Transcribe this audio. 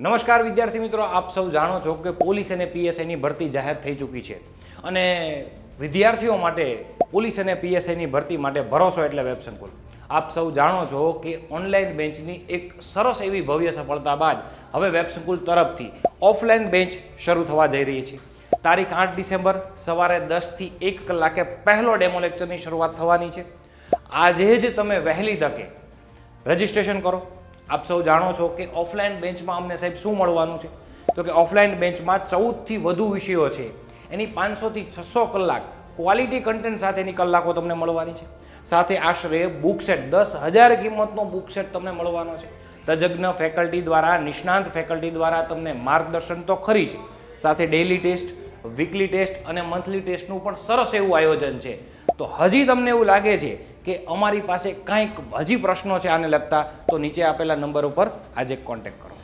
નમસ્કાર વિદ્યાર્થી મિત્રો, આપ સૌ જાણો છો કે પોલીસ અને પીએસઆઈની ભરતી જાહેર થઈ ચૂકી છે. અને વિદ્યાર્થીઓ માટે પોલીસ અને પીએસઆઈની ભરતી માટે ભરોસો એટલે વેબ સંકુલ. આપ સૌ જાણો છો કે ઓનલાઈન બેન્ચની એક સરસ એવી ભવ્ય સફળતા બાદ હવે વેબ સંકુલ તરફથી ઓફલાઈન બેન્ચ શરૂ થવા જઈ રહી છે. તારીખ આઠ ડિસેમ્બર સવારે દસથી એક કલાકે પહેલો ડેમો લેક્ચરની શરૂઆત થવાની છે. આજે જ તમે વહેલી તકે રજિસ્ટ્રેશન કરો. આપ સૌ જાણો છો કે ઓફલાઈન બેન્ચમાં અમને સાહેબ શું મળવાનું છે? તો કે ઓફલાઈન બેન્ચમાં ચૌદથી વધુ વિષયો છે. એની પાંચસોથી છસો કલાક ક્વોલિટી કન્ટેન્ટ સાથેની કલાકો તમને મળવાની છે. સાથે આશરે બુક સેટ દસ હજાર કિંમતનો બુક સેટ તમને મળવાનો છે. તજજ્ઞ ફેકલ્ટી દ્વારા, નિષ્ણાંત ફેકલ્ટી દ્વારા તમને માર્ગદર્શન તો ખરી છે સાથે ડેઇલી ટેસ્ટ વીકલી ટેસ્ટ અને મંથલી ટેસ્ટનું પણ સરસ એવું આયોજન છે. તો હજી તમને એવું લાગે છે કે અમારી પાસે કંઈક હજી પ્રશ્નો છે આને લગતા, તો નીચે આપેલા નંબર ઉપર આજે કોન્ટેક્ટ કરો.